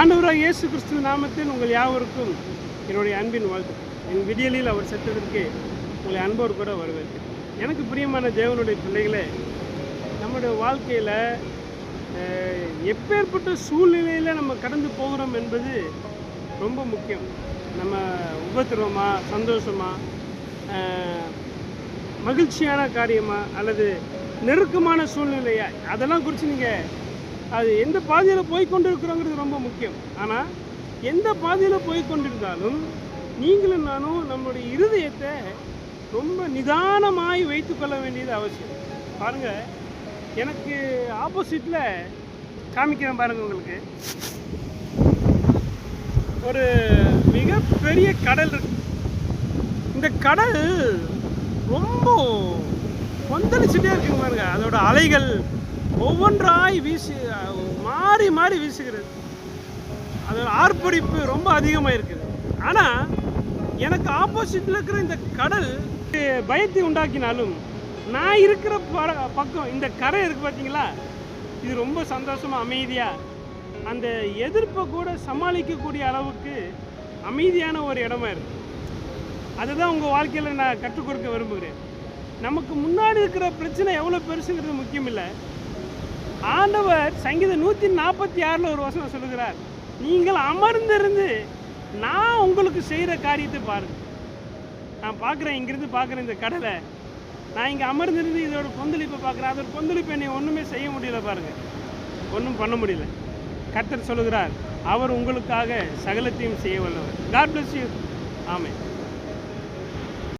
ஆண்டவராக இயேசு கிறிஸ்துவ நாமத்தில் உங்கள் யாவருக்கும் என்னுடைய அன்பின் வாழ்த்து என் விடியலில் அவர் செத்ததற்கு உங்களை அன்போடு கூட வரவேற்கிறேன். எனக்கு பிரியமான தேவனுடைய பிள்ளைகளே நம்முடைய வாழ்க்கையில் எப்பேற்பட்ட சூழ்நிலையில் நம்ம கடந்து போகிறோம் என்பது ரொம்ப முக்கியம். நம்ம உபத்திரவமாக சந்தோஷமா மகிழ்ச்சியான காரியமாக அல்லது நெருக்கமான சூழ்நிலையா அதெல்லாம் குறித்து நீங்கள் அது எந்த பாதையில் போய் கொண்டு இருக்கிறோங்கிறது ரொம்ப முக்கியம். ஆனால் எந்த பாதையில் போய் கொண்டிருந்தாலும் நீங்களும் நானும் நம்மளுடைய இருதயத்தை ரொம்ப நிதானமாய் வைத்துக்கொள்ள வேண்டியது அவசியம். பாருங்கள் எனக்கு ஆப்போசிட்டில் காமிக்கிறேன் பாருங்கள் உங்களுக்கு. ஒரு மிகப்பெரிய கடல் இருக்கு. இந்த கடல் ரொம்ப கொந்தளிச்சுட்டே இருக்குங்க பாருங்க. அதோட அலைகள் ஒவ்வொன்றாய் வீசி மாறி மாறி வீசுகிறது. அதோட ஆர்ப்பரிப்பு ரொம்ப அதிகமாக இருக்குது ஆனால் எனக்கு ஆப்போசிட்டில் இருக்கிற இந்த கடல் பயத்தை உண்டாக்கினாலும் நான் இருக்கிற பக்கம் இந்த கரை இருக்கு பார்த்தீங்களா இது ரொம்ப சந்தோஷமாக அமைதியாக அந்த எதிர்ப்பை கூட சமாளிக்கக்கூடிய அளவுக்கு அமைதியான ஒரு இடமா இருக்கு. அதுதான் உங்கள் வாழ்க்கையில் நான் கற்றுக் கொடுக்க விரும்புகிறேன். நமக்கு முன்னாடி இருக்கிற பிரச்சனை எவ்வளோ பெருசுங்கிறது முக்கியம் இல்லை ஆண்டவர் சங்கீத நூற்றி நாற்பத்தி ஆறில் ஒரு வசனம் சொல்லுகிறார். நீங்கள் அமர்ந்திருந்து நான் உங்களுக்கு செய்கிற காரியத்தை பாருங்கள் நான் பார்க்குறேன் இங்கிருந்து பார்க்குறேன் இந்த கடலை. நான் இங்கே அமர்ந்திருந்து இதோட கொந்தளிப்பை பார்க்குறேன். அதோட கொந்தளிப்பை என்னை ஒன்றுமே செய்ய முடியல பாருங்கள் ஒன்றும் பண்ண முடியல. கர்த்தர் சொல்லுகிறார் அவர் உங்களுக்காக சகலத்தையும் செய்ய வல்லவர். காட் பிளஸ் யூ ஆமாம்